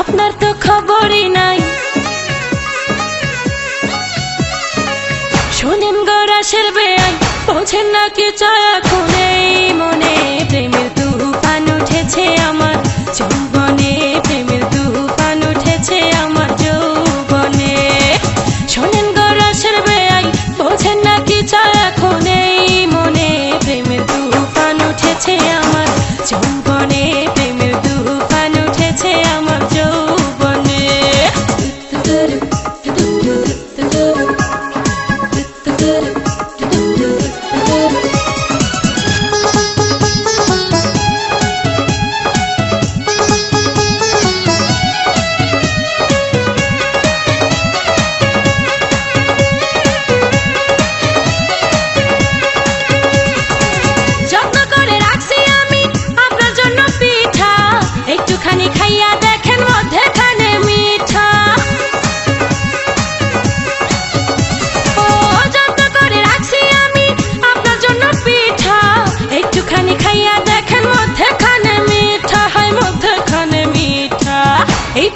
আপনার তো খবরই নাই। শোনেন গড়াশের বেআই পৌঁছেন নাকি চয়া খুনে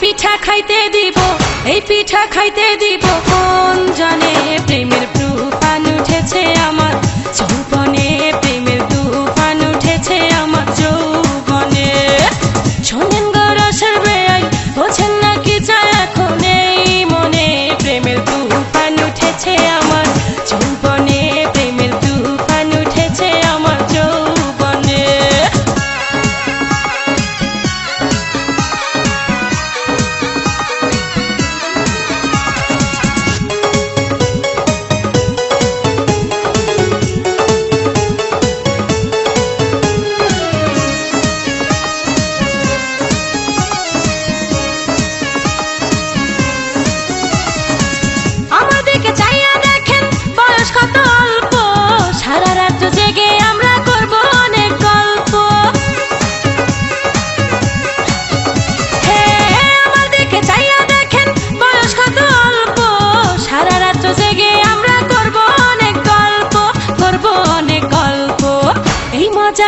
পিঠা খাইতে দিব, এই পিঠা খাইতে দিব। কোন জানে প্রেমের প্রুফান উঠেছে আমার, যৌবনে প্রেমের দুফান উঠেছে আমার যৌবনে। শোনেন গরসের বেআই বোঝেন না কি চায় এখন এই মনে, প্রেমের দুফান উঠেছে আমার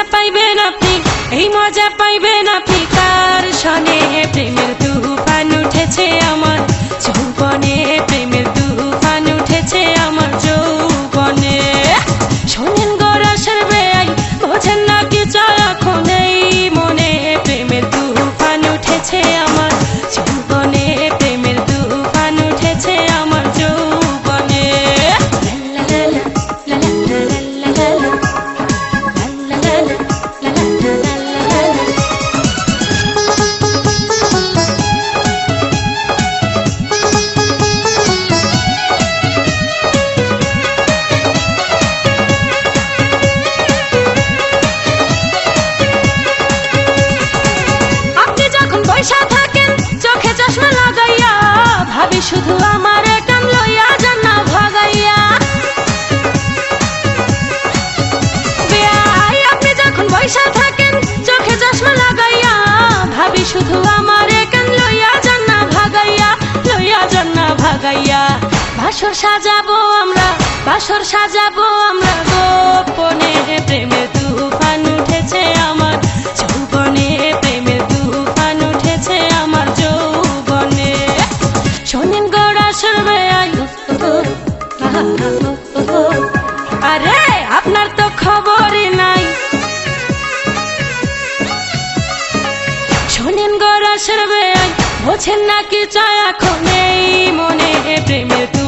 papá y bebé. শুধু আমার টান লইয়া যান না ভাগাইয়া আপনি যখন বৈশা থাকেন, চোখে চশমা লাগাইয়া, ভাবি শুধু আমার কেন লইয়া যান না ভাগাইয়া, লইয়া যান না ভাগাইয়া। ভাসর সাজাবো আমরা বোঝেন নাকি চায় এখন এই মনে প্রেমের